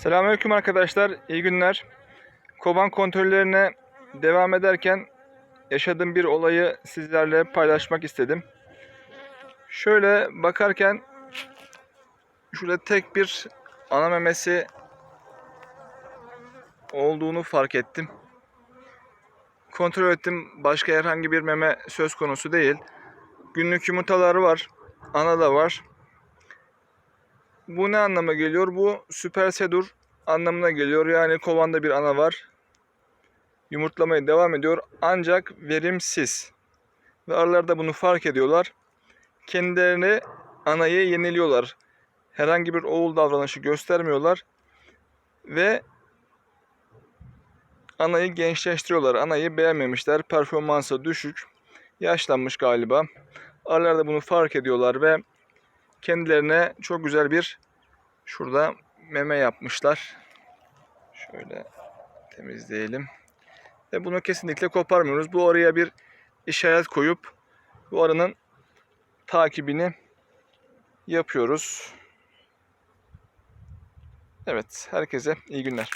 Selamünaleyküm arkadaşlar. İyi günler. Kovan kontrollerine devam ederken yaşadığım bir olayı sizlerle paylaşmak istedim. Şöyle bakarken şurada tek bir ana memesi olduğunu fark ettim. Kontrol ettim. Başka herhangi bir meme söz konusu değil. Günlük yumurtaları var. Ana da var. Bu ne anlama geliyor? Bu süper sedur anlamına geliyor. Yani kovanda bir ana var. Yumurtlamaya devam ediyor. Ancak verimsiz. Ve aralarda bunu fark ediyorlar. Kendilerini anayı yeniliyorlar. Herhangi bir oğul davranışı göstermiyorlar. Ve anayı gençleştiriyorlar. Anayı beğenmemişler. Performansı düşük. Yaşlanmış galiba. Aralarda bunu fark ediyorlar ve kendilerine çok güzel bir şurada meme yapmışlar. Şöyle temizleyelim. Ve bunu kesinlikle koparmıyoruz. Bu araya bir işaret koyup bu arının takibini yapıyoruz. Evet, herkese iyi günler.